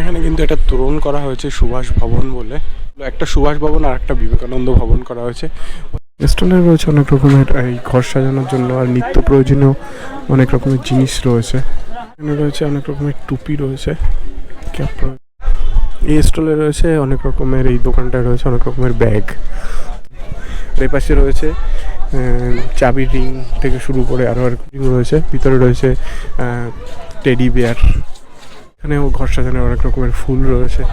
এখানে কিন্তু একটা তোরণ করা হয়েছে সুভাষ ভবন বলে। একটা সুভাষ ভবন আর একটা বিবেকানন্দ ভবন করা হয়েছে। স্টলে রয়েছে অনেক রকমের, এই ঘর সাজানোর জন্য আর নিত্য প্রয়োজনীয় অনেক রকমের জিনিস রয়েছে। এখানে রয়েছে অনেক রকমের টুপি রয়েছে। ক্যাপ এই স্টলে রয়েছে অনেক রকমের, এই দোকানটায় রয়েছে অনেক রকমের ব্যাগ। আর এই পাশে রয়েছে চাবির রিং থেকে শুরু করে আরও আর রয়েছে। ভিতরে রয়েছে টেডি বেয়ার। এখানেও ঘর সাজানোর অনেক রকমের ফুল রয়েছে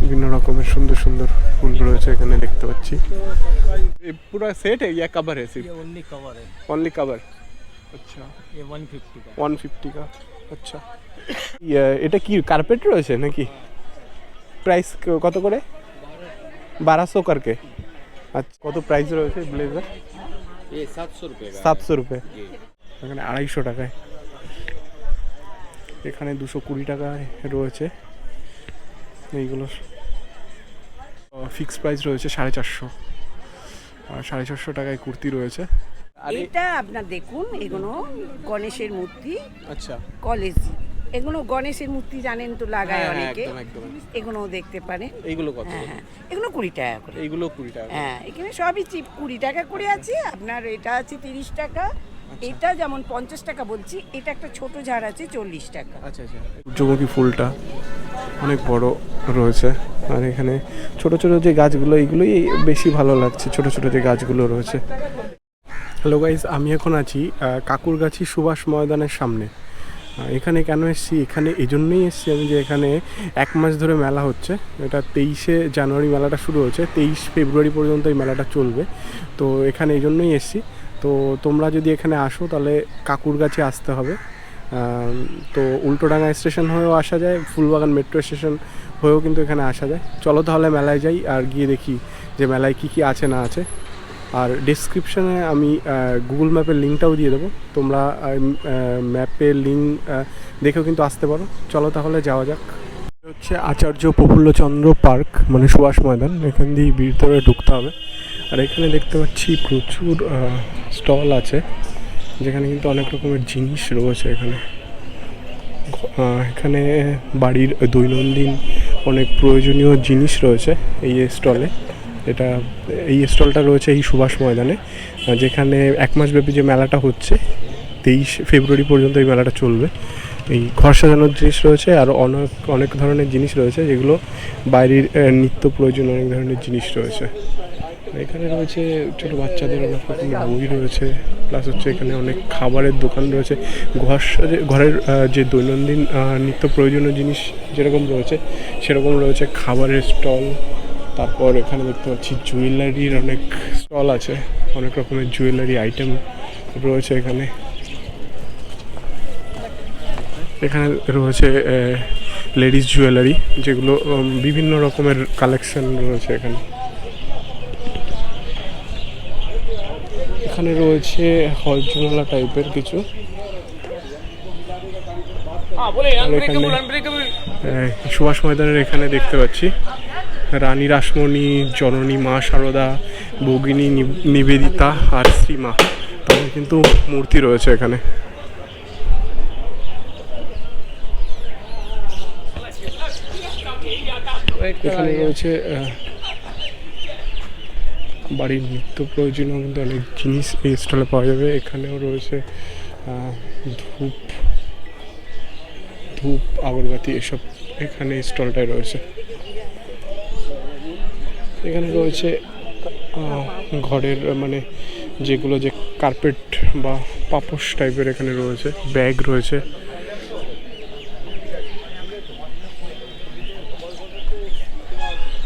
বিভিন্ন রকমের সুন্দর সুন্দর ফুল রয়েছে এখানে দেখতে পাচ্ছি পুরো সেট ইয়া কভার है ये ओनली कवर है ओनली कवर আচ্ছা ये वन फिफ्टी का ওয়ান ফিফটি কা আচ্ছা ইয়ে, এটা কি কার্পেট রয়েছে নাকি প্রাইস কত করে বারোশো করকে আচ্ছা কত প্রাইস রয়েছে ব্লেজার ये सात सौ रुपये का সাতশো রুপয়ে এখানে আড়াইশো টাকায় এখানে দুশো কুড়ি টাকায় রয়েছে। এইগুলো ফিক্স প্রাইস রয়েছে সাড়ে চারশো। আর সাড়ে চারশো টাকায় কুর্তি রয়েছে। এটা আপনার দেখুন এগুলো গণেশের মূর্তি। আচ্ছা। কলেজ। এগুলো গণেশের মূর্তি জানেন তো লাগায় হ্যাঁ, হ্যাঁ, অনেকে। এগুলো দেখতে পারেন। এইগুলো কত? হ্যাঁ হ্যাঁ। এগুলো কুড়ি টাকা করে। এগুলো কুড়ি টাকা হ্যাঁ এখানে সবই চিপ কুড়ি টাকা করে আছে। আপনার এটা আছে তিরিশ টাকা। এটা যেমন পঞ্চাশ টাকা বলছি এটা একটা ছোট ঝাড় আছে চল্লিশ টাকা। আচ্ছা আচ্ছা। সূর্যমুখী ফুলটা অনেক বড় রয়েছে। আর এখানে ছোট ছোট যে গাছগুলো এইগুলোই বেশি ভালো লাগছে ছোট ছোট যে গাছগুলো রয়েছে। হ্যালো গাইজ আমি এখন আছি কাকুরগাছি সুভাষ ময়দানের সামনে। এখানে কেন এসেছি? এখানে এই জন্যই এসেছি আমি যে এখানে এক মাস ধরে মেলা হচ্ছে। এটা তেইশে জানুয়ারি মেলাটা শুরু হচ্ছে তেইশ ফেব্রুয়ারি পর্যন্ত এই মেলাটা চলবে। তো এখানে এই জন্যই এসেছি। তো তোমরা যদি এখানে আসো, তাহলে কাকুরগাছি আসতে হবে। তো উল্টোডাঙ্গা স্টেশন হয়েও আসা যায়, ফুলবাগান মেট্রো স্টেশন হয়েও কিন্তু এখানে আসা যায়। চলো তাহলে মেলায় যাই আর গিয়ে দেখি যে মেলায় কী কী আছে না আছে। আর ডিসক্রিপশনে আমি গুগল ম্যাপের লিঙ্কটাও দিয়ে দেবো। তোমরা ম্যাপের লিঙ্ক দেখেও কিন্তু আসতে পারো। চলো তাহলে যাওয়া যাক। হচ্ছে আচার্য প্রফুল্লচন্দ্র পার্ক মানে সুভাষ ময়দান। এখান দিয়ে ভিতরে ঢুকতে হবে। আর এখানে দেখতে পাচ্ছি প্রচুর স্টল আছে, যেখানে কিন্তু অনেক রকমের জিনিস রয়েছে এখানে। এখানে বাড়ির দৈনন্দিন অনেক প্রয়োজনীয় জিনিস রয়েছে এই স্টলে। এটা, এই স্টলটা রয়েছে এই সুভাষ ময়দানে যেখানে এক মাস ব্যাপী যে মেলাটা হচ্ছে, তেইশ ফেব্রুয়ারি পর্যন্ত এই মেলাটা চলবে। এই ঘর সাজানোর জিনিস রয়েছে আর অনেক অনেক ধরনের জিনিস রয়েছে, যেগুলো বাইরের নিত্য প্রয়োজন অনেক ধরনের জিনিস রয়েছে। এখানে রয়েছে ছোটো বাচ্চাদের অনেক রকমের বই রয়েছে প্লাস হচ্ছে এখানে অনেক খাবারের দোকান রয়েছে। ঘর ঘরের যে দৈনন্দিন নিত্য প্রয়োজনীয় জিনিস যেরকম রয়েছে, সেরকম রয়েছে খাবারের স্টল। তারপর এখানে দেখতে পাচ্ছি জুয়েলারির অনেক স্টল আছে, অনেক রকমের জুয়েলারি আইটেম রয়েছে এখানে। এখানে রয়েছে লেডিস জুয়েলারি, যেগুলো বিভিন্ন রকমের কালেকশন রয়েছে এখানে। এখানে রয়েছে হজমালা টাইপের কিছু। সুভাষ ময়দানের এখানে দেখতে পাচ্ছি। রানী রাসমণি জননী মা শারদা ভগিনী নিবেদিতা আর শ্রীমা। তাদের কিন্তু মূর্তি রয়েছে এখানে। এখানে রয়েছে বাড়ির নিত্য প্রয়োজনীয় কিন্তু অনেক জিনিস এই স্টলে পাওয়া যাবে। এখানেও রয়েছে ধূপ ধূপ, আগরবাতি এসব এখানে স্টলটায় রয়েছে। এখানে রয়েছে ঘরের মানে যেগুলো যে কার্পেট বা পাপোশ টাইপের এখানে রয়েছে, ব্যাগ রয়েছে।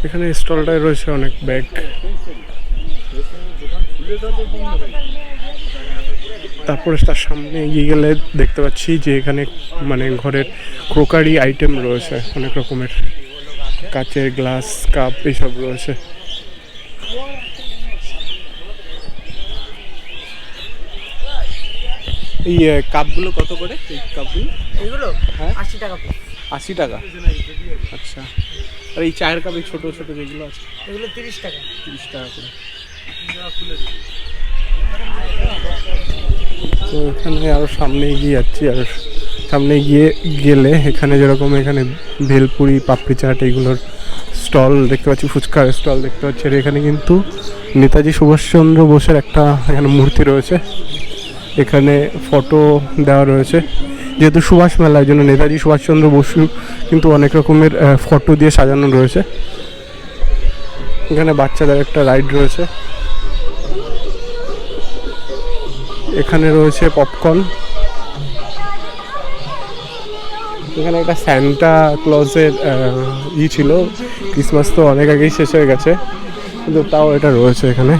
এখানে স্টলটায় রয়েছে অনেক ব্যাগ। তারপরে তার সামনে এগিয়ে গেলে দেখতে পাচ্ছি যে এখানে মানে ঘরের ক্রোকারি আইটেম রয়েছে অনেক রকমের। কাচের গ্লাস কাপ এইসব রয়েছে। এই কাপগুলো কত করে? এই কাপগুলো? এগুলো? হ্যাঁ? আশি টাকা আশি টাকা? আচ্ছা। আর এই চায়ের কাপে ছোট ছোট যেগুলো আছে? এগুলো তিরিশ টাকা। তিরিশ টাকা করে। তো এখানে আরও সামনে এগিয়ে যাচ্ছি, আর সামনে গিয়ে গেলে এখানে যেরকম এখানে ভেলপুরি, পাপড়ি চাট এইগুলোর স্টল দেখতে পাচ্ছি, ফুচকার স্টল দেখতে পাচ্ছি, আর এখানে কিন্তু নেতাজি সুভাষচন্দ্র বোসের একটা এখানে মূর্তি রয়েছে। এখানে ফটো দেওয়া রয়েছে। যেহেতু সুভাষ মেলা, এই জন্য নেতাজি সুভাষচন্দ্র বসু কিন্তু অনেক রকমের ফটো দিয়ে সাজানো রয়েছে। এখানে বাচ্চাদের একটা রাইড রয়েছে। এখানে রয়েছে পপকর্ন। এখানে একটা স্যান্টা ক্লজের ই ছিল। ক্রিসমাস তো অনেক আগেই শেষ হয়ে গেছে, কিন্তু তাও এটা রয়েছে এখানে।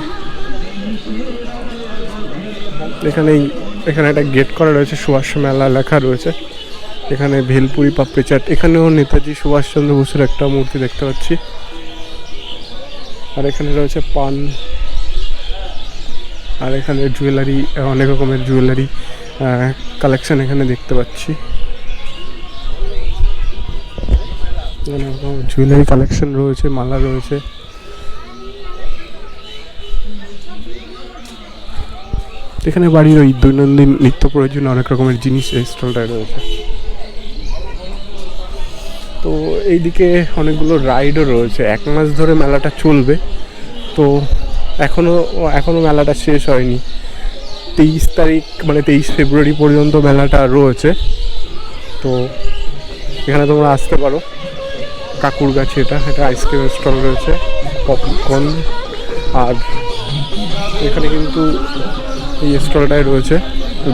এখানেই, এখানে একটা গেট করা রয়েছে, সুভাষ মেলা লেখা রয়েছে। এখানে ভেলপুরি পাপড়ি চাট। এখানেও নেতাজি সুভাষচন্দ্র বসুর একটা মূর্তি দেখতে পাচ্ছি। আর এখানে রয়েছে পান, আর এখানে জুয়েলারি অনেক রকমের জুয়েলারি কালেকশন এখানে দেখতে পাচ্ছি। এখানে জুয়েলারি কালেকশন রয়েছে, মালা রয়েছে। এখানে বাড়ির ওই দৈনন্দিন নিত্য প্রয়োজনীয় অনেক রকমের জিনিস এই স্টলটায় রয়েছে। এইদিকে অনেকগুলো রাইডও রয়েছে। এক মাস ধরে মেলাটা চলবে। তো এখনও এখনও মেলাটা শেষ হয়নি। তেইশ তারিখ মানে তেইশ ফেব্রুয়ারি পর্যন্ত মেলাটা রয়েছে। তো এখানে তোমরা আসতে পারো। কাকুর গাছে এটা এটা আইসক্রিমের স্টল রয়েছে পপকর্ন আর এখানে কিন্তু এই স্টলটায় রয়েছে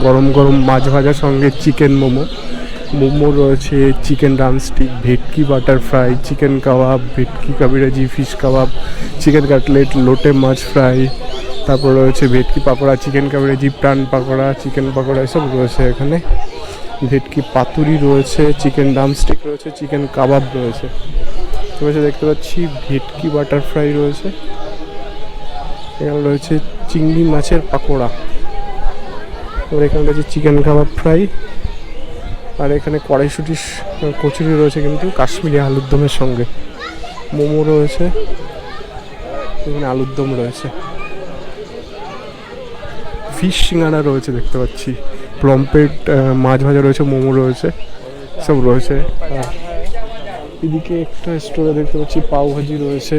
গরম গরম মাছ ভাজার সঙ্গে চিকেন মোমো। মোমো রয়েছে চিকেন ড্রামস্টিক ভেটকি বাটার ফ্রাই চিকেন কাবাব ভেটকি কাবিরাজি ফিশ কাবাব চিকেন কাটলেট লোটে মাছ ফ্রাই তারপর রয়েছে ভেটকি পাকোড়া চিকেন কাবিরাজি প্রাণ পাকোড়া চিকেন পাকোড়া এসব রয়েছে এখানে। ভেটকি পাতুরি রয়েছে চিকেন ড্রামস্টিক রয়েছে চিকেন কাবাব রয়েছে। রয়েছে দেখতে পাচ্ছি ভেটকি বাটার ফ্রাই রয়েছে। এখানে রয়েছে চিংড়ি মাছের পাকোড়া। এবার এখানে রয়েছে চিকেন কাবাব ফ্রাই এখানে কড়াইশুটি কচুরি রয়েছে কিন্তু কাশ্মীরি আলুর দমের সঙ্গে। মোমো রয়েছে, এখানে আলুর দম রয়েছে। ফিশ সিঙ্গারা রয়েছে দেখতে পাচ্ছি। প্লম্পেট মাছ ভাজা রয়েছে, মোমো রয়েছে, সব রয়েছে। এদিকে একটা স্টোরে দেখতে পাচ্ছি পাওভাজি রয়েছে।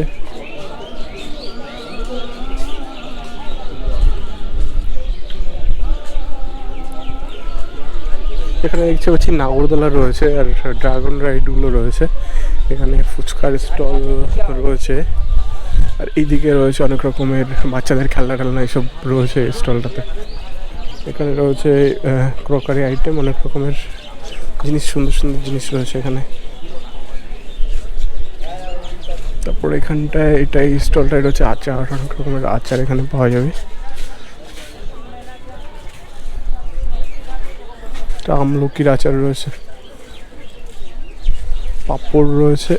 এখানে দেখতে পাচ্ছি নাগরদোলা রয়েছে আর ড্রাগন রাইডগুলো রয়েছে। এখানে ফুচকার স্টল রয়েছে। আর এইদিকে রয়েছে অনেক রকমের বাচ্চাদের খেলনা টেলনা এসব রয়েছে স্টলটাতে। এখানে রয়েছে ক্রকারি আইটেম, অনেক রকমের জিনিস, সুন্দর সুন্দর জিনিস রয়েছে এখানে। তারপর এখানটায় এটা এই স্টলটায় রয়েছে আচার, অনেক রকমের আচার এখানে পাওয়া যাবে। একটা আমলকির আচার রয়েছে পাঁপড় রয়েছে।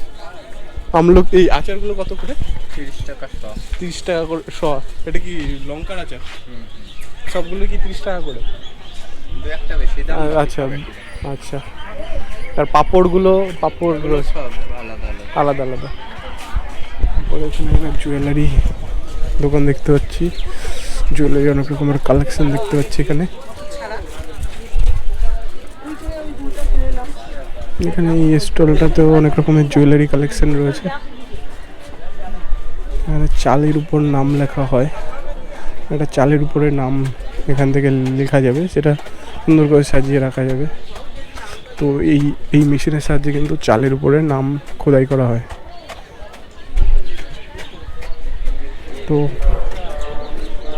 আমলকি এই আচারগুলো কত করে? তিরিশ টাকা শ। তিরিশ টাকা করে শ। এটা কি লঙ্কার আচার? সবগুলো কি তিরিশ টাকা করে? দু একটা বেশি দাম আচ্ছা আচ্ছা। আর পাঁপড়গুলো পাঁপড় রয়েছে আলাদা আলাদা। আলাদা জুয়েলারি দোকান দেখতে পাচ্ছি। জুয়েলারি অনেক রকমের কালেকশন দেখতে পাচ্ছি এখানে। এখানে এই স্টলটাতেও অনেক রকমের জুয়েলারি কালেকশন রয়েছে। এখানে চালের উপর নাম লেখা হয়। একটা চালের উপরে নাম এখান থেকে লেখা যাবে, সেটা সুন্দর করে সাজিয়ে রাখা যাবে। তো এই এই মেশিনের সাহায্যে কিন্তু চালের উপরে নাম খোদাই করা হয়। তো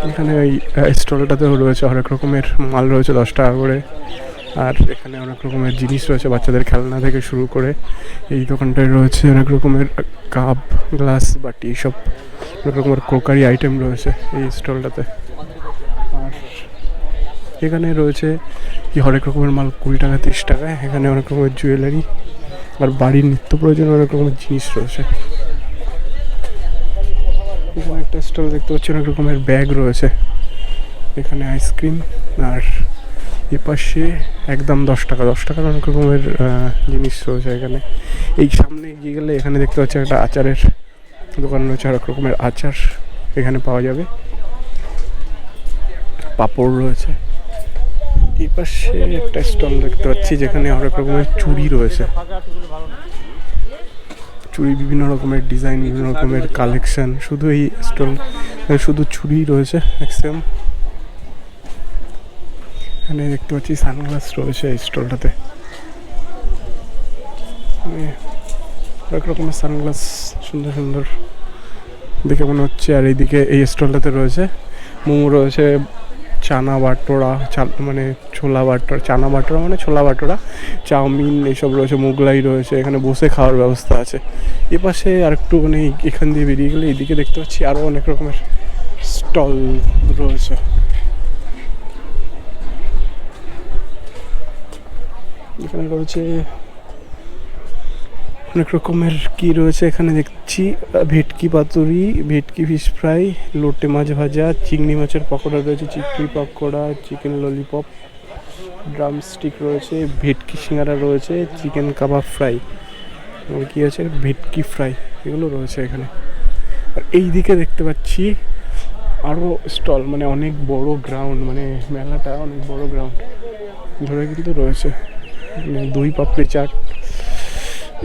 এখানে ওই স্টলটাতেও রয়েছে অনেক রকমের মাল রয়েছে, দশ টাকা করে। আর এখানে অনেক রকমের জিনিস রয়েছে বাচ্চাদের খেলনা থেকে শুরু করে। এই দোকানটায় রয়েছে অনেক রকমের কাপ, গ্লাস, বাটি, সব অনেক রকমের ক্রোকারি আইটেম রয়েছে এই স্টলটাতে। আর এখানে রয়েছে কি হরেক রকমের মাল কুড়ি টাকা, তিরিশ টাকা, এখানে অনেক রকমের জুয়েলারি আর বাড়ির নিত্য প্রয়োজনীয় অনেক রকমের জিনিস রয়েছে। একটা স্টল দেখতে পাচ্ছি, অনেক রকমের ব্যাগ রয়েছে। এখানে আইসক্রিম আর এপাশে একদম দশ টাকা, দশ টাকার অনেক রকমের জিনিস রয়েছে এখানে। এই সামনে এগিয়ে গেলে এখানে দেখতে পাচ্ছি একটা আচারের দোকান রয়েছে অনেক রকমের আচার এখানে পাওয়া যাবে। পাঁপড় রয়েছে। এই পাশে একটা স্টল দেখতে পাচ্ছি, যেখানে অনেক রকমের চুড়ি রয়েছে। চুড়ি বিভিন্ন রকমের ডিজাইন, বিভিন্ন রকমের কালেকশন। শুধু এই স্টল, শুধু চুড়ি রয়েছে, ম্যাক্সিমাম। এখানে দেখতে পাচ্ছি সানগ্লাস রয়েছে এই স্টলটাতে। মানে অনেক রকমের সানগ্লাস, সুন্দর সুন্দর দেখে মনে হচ্ছে। আর এইদিকে এই স্টলটাতে রয়েছে মোমো, রয়েছে চানা বাটোরা মানে ছোলা বাটোরা, চানা বাটোরা মানে ছোলা বাটোরা, চাউমিন এইসব রয়েছে, মোগলাই রয়েছে, এখানে বসে খাওয়ার ব্যবস্থা আছে। এ পাশে আর একটু মানে এখান দিয়ে বেরিয়ে গেলে এইদিকে দেখতে পাচ্ছি আরও অনেক রকমের স্টল রয়েছে। এখানে রয়েছে অনেক রকমের কি রয়েছে এখানে দেখছি। ভেটকি পাতুরি, ভেটকি ফিশ ফ্রাই লোটে মাছ ভাজা, চিংড়ি মাছের পকোড়া রয়েছে চিংড়ি পকোড়া চিকেন ললিপপ ড্রাম স্টিক রয়েছে, ভেটকি সিঙ্গারা রয়েছে চিকেন কাবাব ফ্রাই কি আছে? ভেটকি ফ্রাই এগুলো রয়েছে এখানে। আর এই দিকে দেখতে পাচ্ছি আরও স্টল মানে অনেক বড় গ্রাউন্ড মানে মেলাটা অনেক বড় গ্রাউন্ড ধরে কিন্তু রয়েছে। দই পাপড়ি চাট।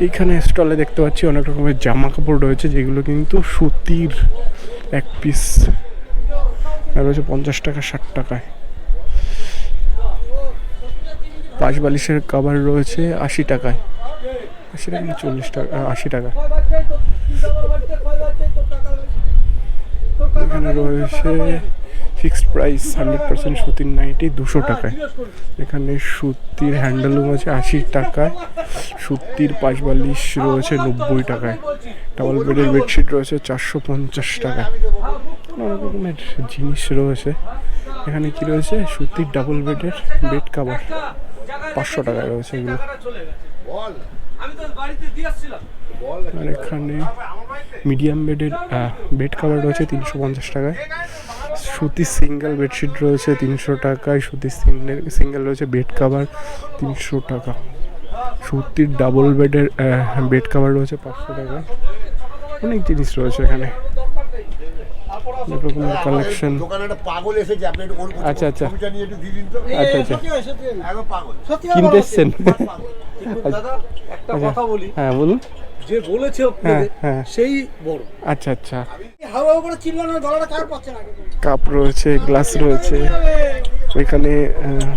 এইখানে স্টলে দেখতে পাচ্ছি অনেক রকমের জামা কাপড় রয়েছে, যেগুলো কিন্তু সুতির এক পিস রয়েছে পঞ্চাশ টাকা, ষাট টাকায়। পাঁচ বালিশের কাবার রয়েছে আশি টাকায়। আশি টাকা না চল্লিশ টাকা আশি টাকা। এখানে রয়েছে ফিক্সড প্রাইস হান্ড্রেড পার্সেন্ট সুতির নাইটি দুশো টাকায়। এখানে সুতির হ্যান্ডলুম আছে আশি টাকায় সুতির পাঁচ রয়েছে নব্বই টাকায়। ডাবল বেডের বেডশিট রয়েছে চারশো পঞ্চাশ টাকায়। অনেক রকমের জিনিস রয়েছে। এখানে কি রয়েছে? সুতির ডাবল বেডের বেড কাভার। পাঁচশো টাকায় রয়েছে এগুলো। আর এখানে মিডিয়াম বেডের বেড কাভার রয়েছে তিনশো পঞ্চাশ টাকায়। সুতির সিঙ্গেল বেডশিট রয়েছে তিনশো টাকায়। সুতির সিঙ্গেল সিঙ্গেল রয়েছে বেড কাভার তিনশো টাকা। সুতির ডাবল বেডের বেড কাভার রয়েছে পাঁচশো টাকা অনেক জিনিস রয়েছে এখানে। রকমের কালেকশন দোকানে একটা পাগল এসেছে আপনি আচ্ছা, আচ্ছা। আচ্ছা আচ্ছা। কিনতে এসছেন। দাদা একটা আচ্ছা। কথা বলি। হ্যাঁ বলুন। যে বলেছে হ্যাঁ হ্যাঁ। সেই বড়। আচ্ছা আচ্ছা। কাপ রয়েছে গ্লাস রয়েছে। এখানে আহ,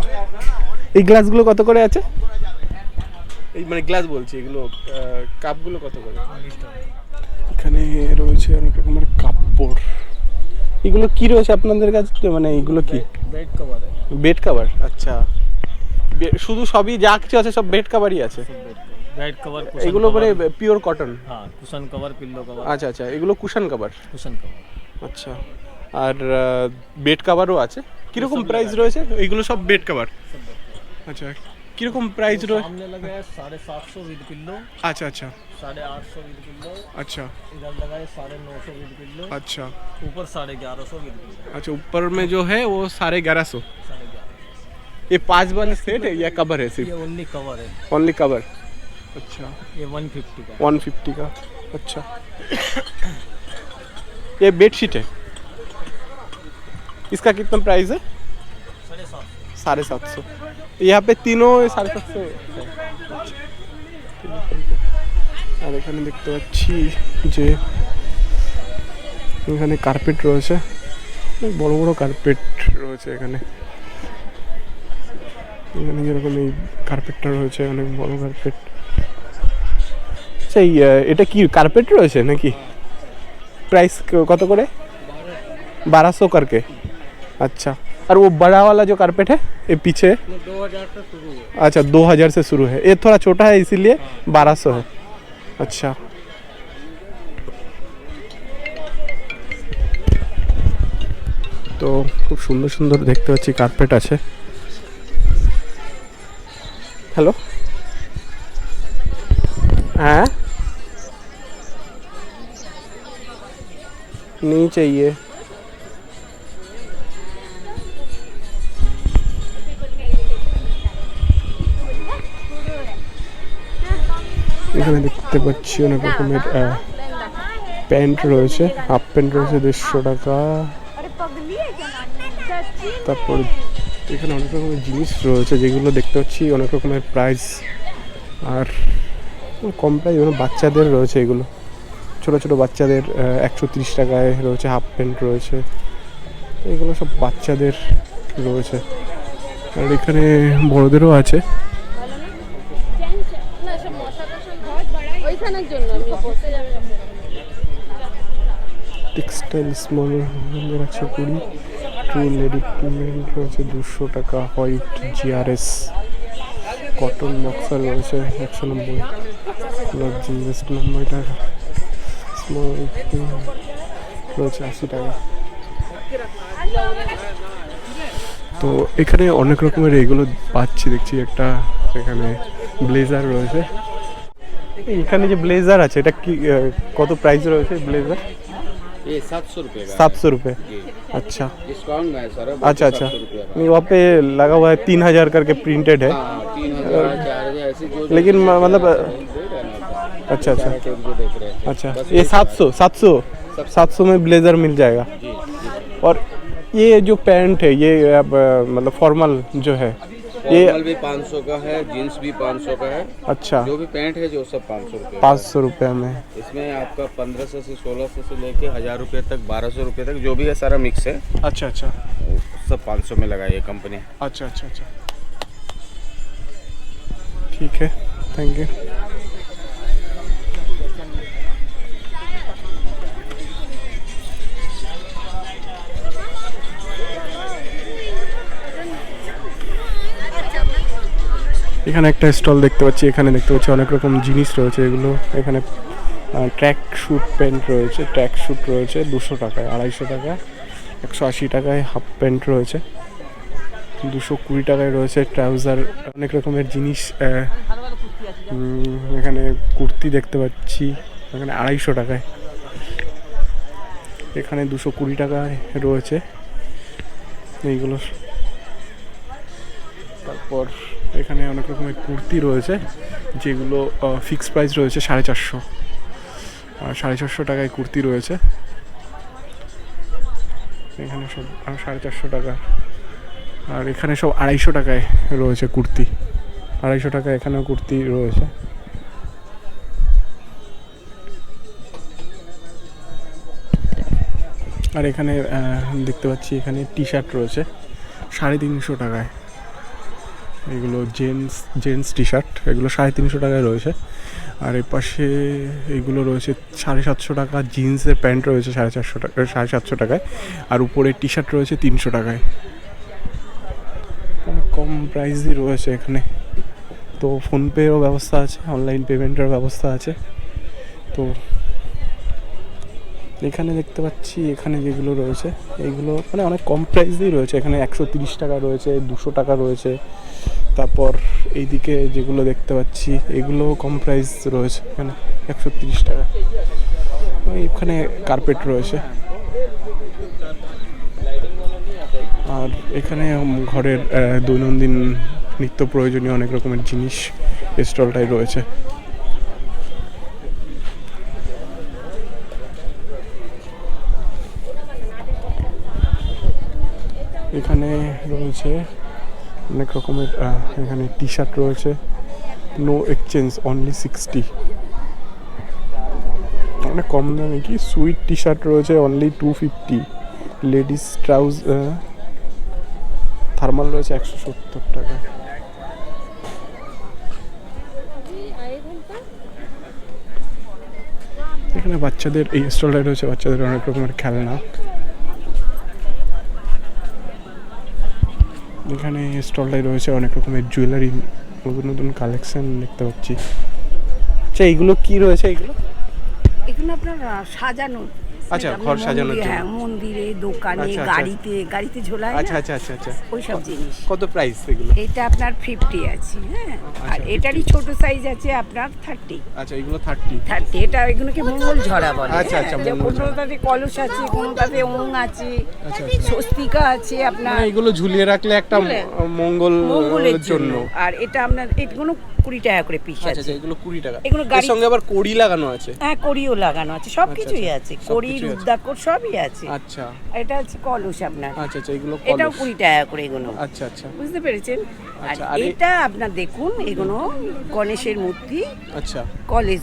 এই গ্লাসগুলো কত করে আছে? এই মানে গ্লাস বলছি এগুলো কাপগুলো কত করে? এখানে রয়েছে অনেক রকমের কাপড়। এগুলো কি রয়েছে আপনাদের কাছে? মানে এগুলো কি? বেড কভার বেড কভার আচ্ছা। শুধু সবই যা কিছু আছে সব বেড কভারই আছে? বেড কভার এগুলো পরে পিওর কটন হ্যাঁ কুশন কভার পিল্লো কভার আচ্ছা আচ্ছা এগুলো কুশন কভার কুশন কভার আচ্ছা আর বেড কভারও আছে? কীরকম প্রাইস রয়েছে? এগুলো সব বেড কভার আচ্ছা কিরকম প্রাইস রয়েছে सामने लगे है साढ़े सात सौ विद पिल्लो আচ্ছা আচ্ছা साढ़े आठ सौ विद पिल्लो अच्छा इधर लगा है साढ़े नौ सौ विद पिल्लो अच्छा ऊपर साढ़े ग्यारह सौ विद पिल्लो अच्छा ऊपर में जो है वो साढ़े ग्यारह सौ साढ़े ग्यारह ये पाँच वाला सेट है या कवर है ये सिर्फ ओनली कवर है ओनली कवर अच्छा ये वन फिफ्टी का वन फिफ्टी का अच्छा ये बेडशीट है इसका कितना प्राइस है साढ़े सात सौ साढ़े सात सौ यहाँ पे तीनों साढ़े सात सौ আর এখানে দেখতে পাচ্ছি যে এখানে কার্পেট রয়েছে অনেক বড় বড় কার্পেট রয়েছে এখানে এখানে যেরকম এই কার্পেটটা রয়েছে অনেক বড় কার্পেট সেই এটা কি কার্পেট রয়েছে নাকি प्राइस कत करे बारह सौ करके अच्छा और वो बड़ा वाला जो कारपेट है ये पीछे दो हजार से शुरू है अच्छा दो हजार से शुरू है ये थोड़ा छोटा है इसीलिए बारह सौ है अच्छा তো খুব সুন্দর সুন্দর দেখতে পাচ্ছি কার্পেট আছে হ্যালো হ্যাঁ नहीं चाहिए এখানে দেখতে পাচ্ছি অনেক রকমের প্যান্ট রয়েছে, হাফ প্যান্ট রয়েছে, দেড়শো টাকা। তারপর এখানে অনেক রকমের জিনিস রয়েছে, যেগুলো দেখতে পাচ্ছি অনেক রকমের প্রাইস। আর কম প্রাইস এবং বাচ্চাদের রয়েছে এগুলো। ছোটো ছোটো বাচ্চাদের একশো তিরিশ টাকায় রয়েছে, হাফ প্যান্ট রয়েছে। এগুলো সব বাচ্চাদের রয়েছে। আর এখানে বড়োদেরও আছে। টেক্সটাইল স্মল একশো কুড়ি। টু লেডি রয়েছে দুশো টাকা হোয়াইট জিআরএস কটন বক্সার রয়েছে একশো নব্বই। ইনভেস্ট নব্বই টাকা স্মল রয়েছে আশি টাকা। তো এখানে অনেক রকমের এগুলো পাচ্ছি, দেখছি একটা এখানে ব্লেজার রয়েছে। এখানে যে ব্লেজার আছে, এটা কি কত প্রাইস রয়েছে ব্লেজার ये सात सौ रुपये सात सौ रुपये अच्छा। डिस्काउंट में है सर अच्छा अच्छा। नहीं वहाँ पे लगा हुआ है तीन हज़ार करके प्रिंटेड है। हाँ जो लेकिन मतलब अच्छा अच्छा। हैं। अच्छा। ये सात सौ सात सौ? सात सौ में ब्लेजर मिल जाएगा? और ये जो पैंट है ये अब मतलब फॉर्मल जो है ये भी पाँच सौ का है जीन्स भी पाँच सौ का है। अच्छा। जो भी पैंट है जो सब पाँच सौ रुपये पाँच सौ रुपये में। इसमें आपका पंद्रह सौ से सोलह सौ से लेके हज़ार रूपए तक बारह सौ रुपये तक जो भी है सारा मिक्स है। अच्छा अच्छा। सब पाँच सौ में लगाई है कंपनी अच्छा अच्छा अच्छा। ठीक है थैंक यू এখানে একটা স্টল দেখতে পাচ্ছি, এখানে দেখতে পাচ্ছি অনেক রকম জিনিস রয়েছে, এগুলো এখানে ট্র্যাক শুট প্যান্ট রয়েছে ট্র্যাক শুট রয়েছে দুশো টাকায়, আড়াইশো টাকায়, একশো আশি টাকায় হাফ প্যান্ট রয়েছে, দুশো কুড়ি টাকায় রয়েছে ট্রাউজার অনেক রকমের জিনিস এখানে কুর্তি দেখতে পাচ্ছি, এখানে আড়াইশো টাকায়, এখানে দুশো কুড়ি টাকায় রয়েছে, এইগুলো। তারপর এখানে অনেক রকমের কুর্তি রয়েছে, যেগুলো ফিক্সড প্রাইস রয়েছে সাড়ে চারশো। সাড়ে চারশো টাকায় কুর্তি রয়েছে। এখানে সব সাড়ে চারশো টাকা। আর এখানে সব আড়াইশো টাকায় রয়েছে কুর্তি। আড়াইশো টাকা এখানেও কুর্তি রয়েছে। আর এখানে দেখতে পাচ্ছি এখানে টি শার্ট রয়েছে, সাড়ে তিনশো টাকায়। এগুলো জেন্টস জেন্টস টি শার্ট এগুলো সাড়ে তিনশো টাকায় রয়েছে। আর এর পাশে এগুলো রয়েছে সাড়ে সাতশো টাকা জিন্সের প্যান্ট রয়েছে সাড়ে চারশো টাকা, সাড়ে সাতশো টাকায়। আর উপরে টি শার্ট রয়েছে তিনশো টাকায়। অনেক কম প্রাইসই রয়েছে এখানে। তো ফোনপেরও ব্যবস্থা আছে অনলাইন পেমেন্টের ব্যবস্থা আছে। তো এখানে দেখতে পাচ্ছি, এখানে যেগুলো রয়েছে এইগুলো মানে অনেক কম প্রাইসেই রয়েছে। এখানে একশো তিরিশ টাকা রয়েছে, দুশো টাকা রয়েছে। তারপর এইদিকে যেগুলো দেখতে পাচ্ছি এগুলো কম প্রাইস রয়েছে, এখানে একশো তিরিশ টাকা। এখানে কার্পেট রয়েছে। আর এখানে ঘরের দৈনন্দিন নিত্য প্রয়োজনীয় অনেক রকমের জিনিস স্টলটাই রয়েছে। এখানে রয়েছে অনেক রকমের এখানে টি শার্ট রয়েছে। নো এক্সচেঞ্জ অনলি সিক্সটি অনেক কম দামে কি? সুইট টি শার্ট রয়েছে only two fifty ladies trouser thermal রয়েছে, একশো সত্তর টাকা। এখানে বাচ্চাদের, এই স্টলটায় রয়েছে বাচ্চাদের অনেক রকমের খেলনা। এখানে স্টলটায় রয়েছে অনেক রকমের জুয়েলারি নতুন নতুন কালেকশন দেখতে পাচ্ছি। আচ্ছা এইগুলো কি রয়েছে এইগুলো এখানে আপনার সাজানোর। আচ্ছা, ঘর সাজানোর জন্য। হ্যাঁ মন্দিরে দোকানে আচ্ছা, আচ্ছা। গাড়িতে গাড়িতে ঝোলায় আচ্ছা আচ্ছা আচ্ছা আচ্ছা। ওইসব জিনিস। কত প্রাইস এগুলো? এটা আপনার ফিফটি আছে হ্যাঁ। আর আচ্ছা, এটারই ছোট সাইজ আছে আপনার থার্টি আচ্ছা এগুলো থার্টি থার্টি এটা এগুলোকে মঙ্গল ঝরা বলে আচ্ছা, আচ্ছা, হ্যাঁ, মঙ্গল ঝরা। কোনোটাতে কলস আছে কোনোটাতে ওং আছে আচ্ছা, স্বস্তিকা আছে আপনার? এগুলো ঝুলিয়ে রাখলে একটা মঙ্গল মঙ্গলের জন্য। আর এটা আপনার কোনো কুড়ি টাকা করে পিস আচ্ছা আছে। আচ্ছা এগুলো কুড়ি টাকা। এগুলো এর গাড়ি- সঙ্গে আবার কড়ি লাগানো আছে? হ্যাঁ কড়িও লাগানো আছে সব কিছুই আচ্ছা, আছে কড়ি কিছুই রুদ্রাক্ষর সবই আছে। আচ্ছা। এটা হচ্ছে কলস আপনার। আচ্ছা আচ্ছা এগুলো এটাও কুড়ি টাকা করে এগুলো। আচ্ছা আচ্ছা। বুঝতে পেরেছেন? আর আচ্ছা, এটা আপনার দেখুন এগুলো গণেশের মূর্তি। আচ্ছা। কলেজ।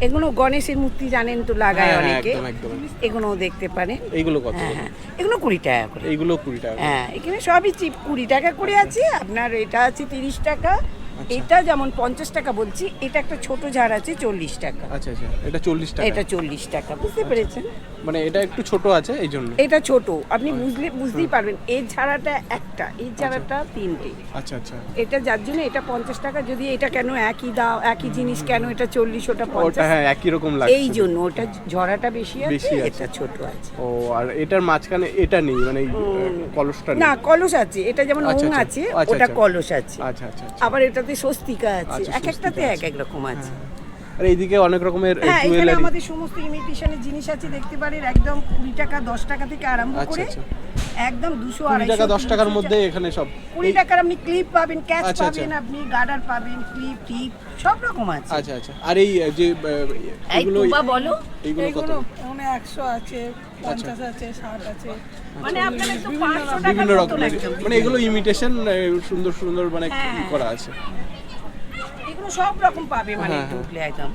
এগুলো গণেশের মূর্তি জানেন তো লাগায় হ্যাঁ, হ্যাঁ, অনেকে। এগুলো দেখতে পারেন এইগুলো কত? হ্যাঁ হ্যাঁ। এগুলো কুড়ি টাকা করে। এগুলো কুড়ি টাকা হ্যাঁ এখানে সবই চিপ। কুড়ি টাকা করে আছে আপনার এটা আছে তিরিশ টাকা। এটা যেমন পঞ্চাশ টাকা বলছি এটা একটা ছোট ঝাড় আছে চল্লিশ টাকা। আচ্ছা আচ্ছা এটা চল্লিশ টাকা। এটা চল্লিশ টাকা বুঝতে পেরেছেন? মানে এটা একটু ছোট আছে এই জন্য। এটা ছোট আপনি বুঝলে বুঝতেই পারবেন এর ঝাড়াটা একটা এই ঝাড়াটা তিনটে। আচ্ছা আচ্ছা। এটা যার জন্য এটা পঞ্চাশ টাকা যদি এটা কেন একই দাও একই জিনিস কেন এটা চল্লিশ ওটা পঞ্চাশ? হ্যাঁ একই রকম লাগে এই জন্য ওটা ঝরাটা বেশি আছে। এটা ছোট আছে। ও আর এটার মাঝখানে এটা নেই মানে কলসটা না কলস আছে এটা যেমন আচ্ছা, ওং আচ্ছা। আছে আচ্ছা, ওটা আচ্ছা। কলস আছে। আচ্ছা আচ্ছা আবার আবার এটাতে স্বস্তিকা আছে আচ্ছা, এক একটাতে স্বস্তিকা এক এক রকম আছে। আর এইদিকে অনেক রকমের হ্যাঁ এখানে জুয়েলারি আমাদের সমস্ত ইমিটেশনের জিনিস আছে দেখতে পারেন একদম কুড়ি টাকা দশ টাকা থেকে আরম্ভ আচ্ছা, করে আচ্ছা। একদম দুশো কুড়ি আড়াইশো টাকা দশ টাকার তিনশো, মধ্যে এখানে সব। কুড়ি এই- টাকার আপনি ক্লিপ পাবেন ক্যাচ আচ্ছা, আচ্ছা। পাবেন আপনি গার্ডার পাবেন ক্লিপ টিপ সব রকম আছে। আচ্ছা আচ্ছা। আর এই আহ, যে আহ, এই এগুলো তুবা বলো। এইগুলো কত? মানে একশো আছে পঞ্চাশ আছে ষাট আছে। মানে বিভিন্ন রকমের। মানে এগুলো ইমিটেশন সুন্দর সুন্দর মানে হ্যাঁ। করা আছে। এগুলো সব রকম পাবে মানে হ্যাঁ, হ্যাঁ। ঢুকলে একদম।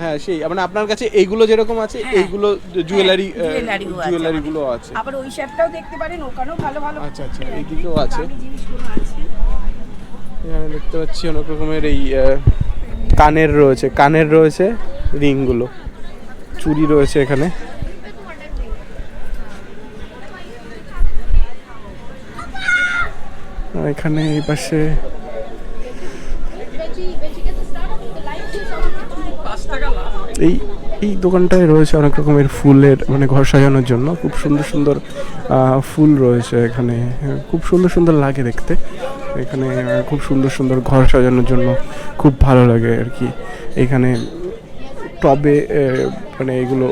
হ্যাঁ সেই মানে আপনার কাছে এইগুলো যেরকম আছে হ্যাঁ। এইগুলো জুয়েলারি হ্যাঁ, জুয়েলারি গুলো আছে আবার ওই শার্টটাও দেখতে পারেন ওখানেও ভালো ভালো আচ্ছা, আচ্ছা, এইদিকেও আছে। এখানে দেখতে পাচ্ছি অনেক রকমের এই কানের রয়েছে। কানের রয়েছে রিংগুলো। চুড়ি রয়েছে এখানে আর এখানে এই পাশে এই এই দোকানটায় রয়েছে অনেক রকমের ফুলের মানে ঘর সাজানোর জন্য। খুব সুন্দর সুন্দর ফুল রয়েছে এখানে। খুব সুন্দর সুন্দর লাগে দেখতে। এখানে খুব সুন্দর সুন্দর ঘর সাজানোর জন্য খুব ভালো লাগে আর কি। এখানে টবে মানে এগুলো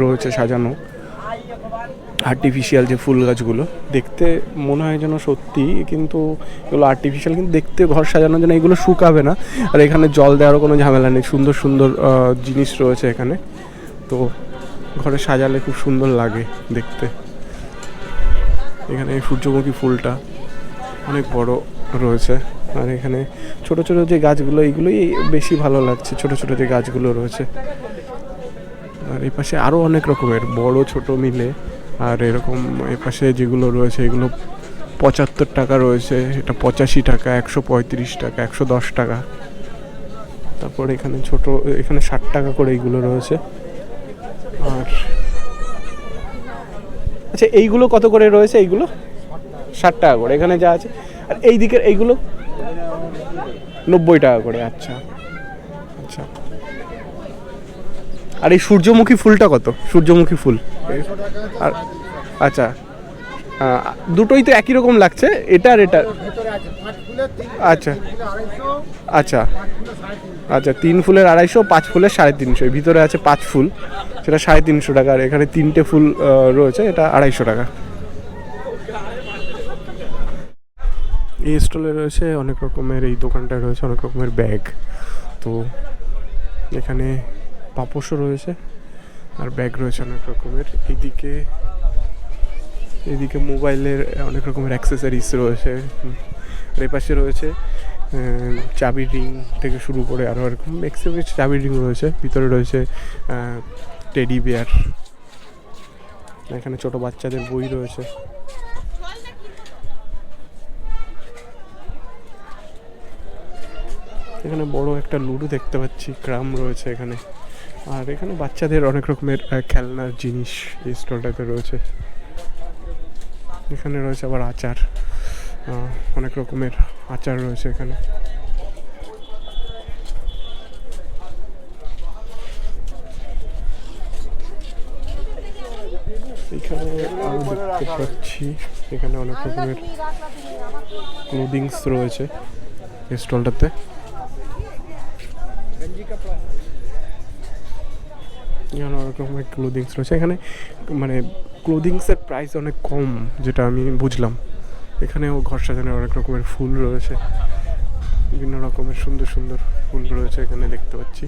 রয়েছে সাজানো। আর্টিফিশিয়াল যে ফুল গাছগুলো, দেখতে মনে হয় যেন সত্যি, কিন্তু এগুলো আর্টিফিশিয়াল কিন্তু দেখতে ঘর সাজানোর জন্য এগুলো শুকাবে না। আর এখানে জল দেওয়ারও কোনো ঝামেলা নেই, সুন্দর সুন্দর জিনিস রয়েছে এখানে। তো ঘরে সাজালে খুব সুন্দর লাগে দেখতে। এখানে সূর্যমুখী ফুলটা অনেক বড় রয়েছে। আর এখানে ছোট ছোট যে গাছগুলো এইগুলোই বেশি ভালো লাগছে, ছোট ছোট যে গাছগুলো রয়েছে। আর এই পাশে আরও অনেক রকমের, বড়, ছোট মিলে আর এরকম এ পাশে যেগুলো রয়েছে, এগুলো পঁচাত্তর টাকা রয়েছে। এটা পঁচাশি টাকা, একশো পঁয়ত্রিশ টাকা, একশো দশ টাকা। তারপর এখানে ছোট, এখানে ষাট টাকা করে এইগুলো রয়েছে। আর আচ্ছা এইগুলো কত করে রয়েছে এইগুলো? ষাট টাকা করে, এখানে যা আছে। আর এই দিকের এইগুলো? নব্বই টাকা করে আচ্ছা। আচ্ছা। আর এই সূর্যমুখী ফুলটা কত? সূর্যমুখী ফুল। আর আচ্ছা। দুটোই তো একই রকম লাগছে, এটা আর এটা। আচ্ছা। আচ্ছা। আচ্ছা তিন ফুলের আড়াইশো, পাঁচ ফুলের সাড়ে তিনশো। ভিতরে আছে পাঁচ ফুল, সেটা সাড়ে তিনশো টাকা। আর এখানে তিনটে ফুল রয়েছে, এটা আড়াইশো টাকা। এই স্টলে রয়েছে অনেক রকমের, এই দোকানটায় রয়েছে অনেক রকমের ব্যাগ। তো এখানে পাপোশও রয়েছে আর ব্যাগ রয়েছে অনেক রকমের। এদিকে এদিকে মোবাইলের অনেক রকমের অ্যাক্সেসরিজ রয়েছে। আর এই পাশে রয়েছে চাবির রিং থেকে শুরু করে আরও এরকম এক্সেসরিজ চাবির রিং রয়েছে। ভিতরে রয়েছে টেডি বিয়ার এখানে ছোট বাচ্চাদের বই রয়েছে। এখানে বড় একটা লুডো দেখতে পাচ্ছি, ক্রাম রয়েছে এখানে। আর এখানে বাচ্চাদের অনেক রকমের খেলনার জিনিস এই স্টলটাতে রয়েছে। এখানে রয়েছে আবার আচার অনেক রকমের আচার রয়েছে এখানে। এখানে আমি দেখতে পাচ্ছি, এখানে অনেক রকমের ক্লোদিংস রয়েছে এই স্টলটাতে অনেক রকমের ক্লোদিংস রয়েছে এখানে মানে ক্লোদিংসের প্রাইস অনেক কম, যেটা আমি বুঝলাম। এখানেও ঘর সাজানোর অনেক রকমের ফুল রয়েছে। বিভিন্ন রকমের সুন্দর সুন্দর ফুল রয়েছে এখানে দেখতে পাচ্ছি।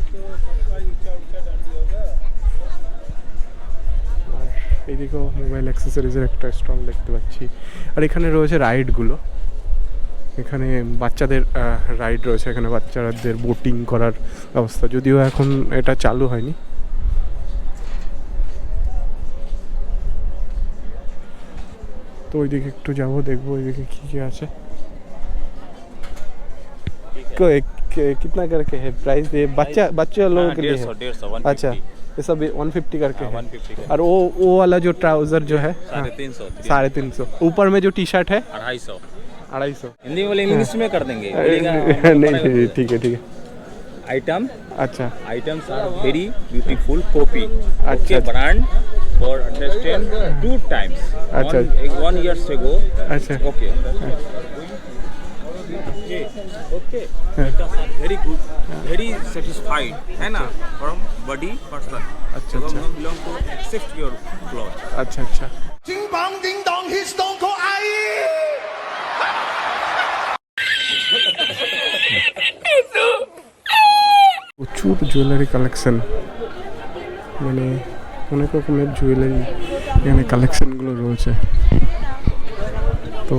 আর এইদিকেও মোবাইল অ্যাক্সেসরিজের একটা স্টল দেখতে পাচ্ছি। আর এখানে রয়েছে রাইডগুলো এখানে বাচ্চাদের রাইড রয়েছে। এখানে বাচ্চাদের বোটিং করার ব্যবস্থা। যদিও এখন এটা চালু হয়নি। ওইদিকে একটু যাবো দেখবো ওইদিকে কী কী আছে क- क- कितना करके है प्राइस ये बच्चा बच्चे लोगों के लिए डेढ़ सौ है डेढ़ सौ वन अच्छा ये सब वन फिफ्टी करके है वन फिफ्टी का और वो वो वाला जो ट्राउजर जो है साढ़े तीन सौ साढ़े तीन सौ ऊपर में जो टी शर्ट है अढ़ाई सौ अढ़ाई सौ हिंदी वाले इंग्लिश में कर देंगे नहीं नहीं ठीक है ठीक है आइटम अच्छा items are very beautiful copy अच्छा, okay अच्छा। brand for understand two times अच्छा। one, one years ago अच्छा okay okay okay items are very good very satisfied है ना from body person अच्छा, So, अच्छा। हम belong to accept your cloth अच्छा अच्छा Ding bong ding dong, he's stone cold aye. প্রচুর জুয়েলারি কালেকশন মানে অনেক রকমের জুয়েলারি এখানে কালেকশনগুলো রয়েছে। তো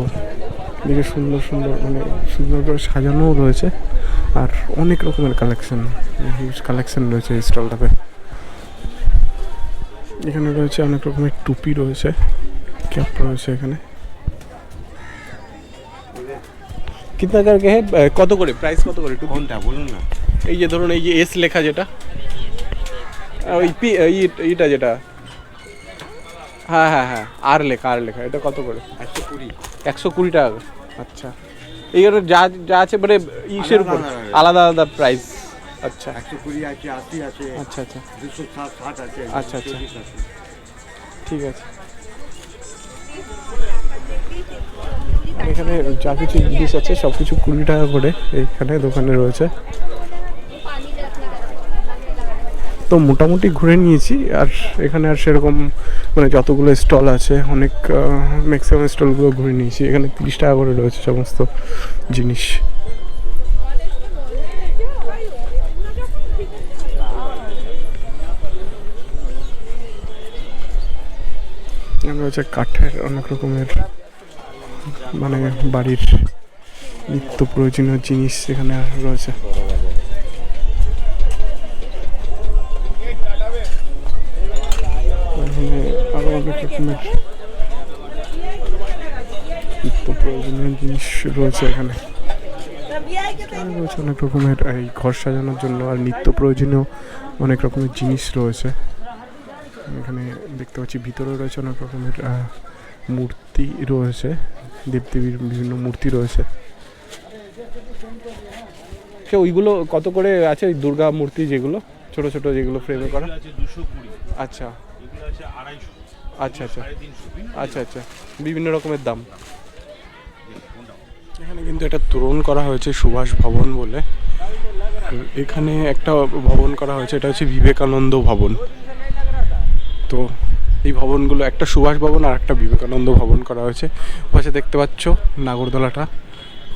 এদিকে সুন্দর সুন্দর মানে সুন্দর করে সাজানোও রয়েছে। আর অনেক রকমের কালেকশন হিউজ কালেকশন রয়েছে এই স্টলটাতে। এখানে রয়েছে অনেক রকমের টুপি রয়েছে ক্যাপ রয়েছে এখানে। কিতনা করকে হে কত করে? প্রাইস কত করে টুপি? কোনটা বলুন না। এই যে ধরুন এই যে এস লেখা যেটা। ওই পি ইটা যেটা। হ্যাঁ হ্যাঁ হ্যাঁ আর লেখা আর লেখা এটা কত করে? একশো কুড়ি। একশো কুড়ি টাকা। আচ্ছা। এইগুলো যা যা আছে মানে ইসের উপর। আলাদা আলাদা। প্রাইস আচ্ছা। একশো কুড়ি আছে আশি আছে আচ্ছা আচ্ছা। দুশো ষাট আছে আচ্ছা, আচ্ছা। ঠিক আছে। এখানে যা কিছু জিনিস আছে সব কিছু কুড়ি টাকা করে এইখানে দোকানে রয়েছে। তো মোটামুটি ঘুরে নিয়েছি, আর এখানে আর সেরকম মানে যতগুলো স্টল আছে, অনেক ম্যাক্সিমাম স্টলগুলো ঘুরে নিয়েছি। এখানে তিরিশ টাকা করে রয়েছে সমস্ত জিনিস। রয়েছে কাঠের অনেক রকমের মানে বাড়ির নিত্য প্রয়োজনীয় জিনিস এখানে রয়েছে। এখানে আরও অনেক রকমের নিত্য প্রয়োজনীয় জিনিস রয়েছে এখানে। রয়েছে অনেক রকমের এই ঘর সাজানোর জন্য আর নিত্য প্রয়োজনীয় অনেক রকমের জিনিস রয়েছে। এখানে দেখতে পাচ্ছি ভিতরে রয়েছে অনেক রকমের মূর্তি রয়েছে। দেবদেবীর বিভিন্ন মূর্তি রয়েছে। সে ওইগুলো কত করে আছে? ওই দুর্গা মূর্তি যেগুলো ছোট ছোট যেগুলো ফ্রেমে করা? আচ্ছা। আচ্ছা আচ্ছা। আচ্ছা আচ্ছা। বিভিন্ন রকমের দাম। এখানে কিন্তু একটা তোরণ করা হয়েছে সুভাষ ভবন বলে। এখানে একটা ভবন করা হয়েছে এটা হচ্ছে বিবেকানন্দ ভবন। তো এই ভবনগুলো একটা সুভাষ ভবন আর একটা বিবেকানন্দ ভবন করা হয়েছে। পাশে দেখতে পাচ্ছ নাগরদোলাটা।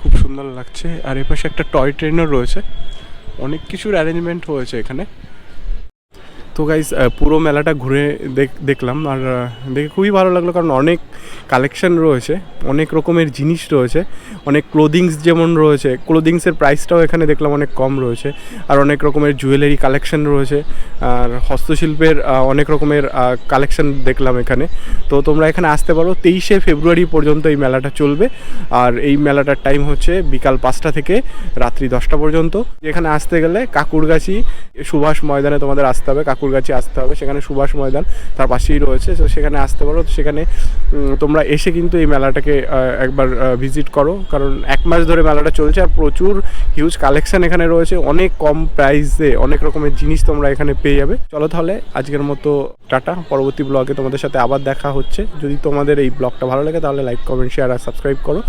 খুব সুন্দর লাগছে। আর এ পাশে একটা টয় ট্রেনও রয়েছে। অনেক কিছুর অ্যারেঞ্জমেন্ট হয়েছে এখানে। তো গাইজ পুরো মেলাটা ঘুরে দেখ- দেখলাম আর দেখে খুবই ভালো লাগল কারণ অনেক কালেকশন রয়েছে, অনেক রকমের জিনিস রয়েছে, অনেক ক্লোদিংস যেমন রয়েছে ক্লোদিংসের প্রাইসটাও এখানে দেখলাম অনেক কম রয়েছে আর অনেক রকমের জুয়েলারি কালেকশন রয়েছে আর হস্তশিল্পের অনেক রকমের কালেকশন দেখলাম এখানে। তো তোমরা এখানে আসতে পারো, তেইশে ফেব্রুয়ারি পর্যন্ত এই মেলাটা চলবে আর এই মেলাটার টাইম হচ্ছে বিকাল পাঁচটা থেকে রাত্রি দশটা পর্যন্ত। এখানে আসতে গেলে কাকুরগাছি সুভাষ ময়দানে তোমাদের আসতে হবে কাকুরগাছি আসতে হবে, সেখানে সুভাষ ময়দান তার পাশেই রয়েছে, তো সেখানে আসতে পারো, তো সেখানে তোমরা এসে কিন্তু এই মেলাটাকে একবার ভিজিট করো, কারণ এক মাস ধরে মেলাটা চলছে আর প্রচুর হিউজ কালেকশন এখানে রয়েছে, অনেক কম প্রাইসে অনেক রকমের জিনিস তোমরা এখানে পেয়ে যাবে। চলো তাহলে, আজকের মতো টাটা, পরবর্তী ব্লগে তোমাদের সাথে আবার দেখা হচ্ছে। যদি তোমাদের এই ব্লগটা ভালো লাগে তাহলে লাইক কমেন্ট শেয়ার আর সাবস্ক্রাইব করো।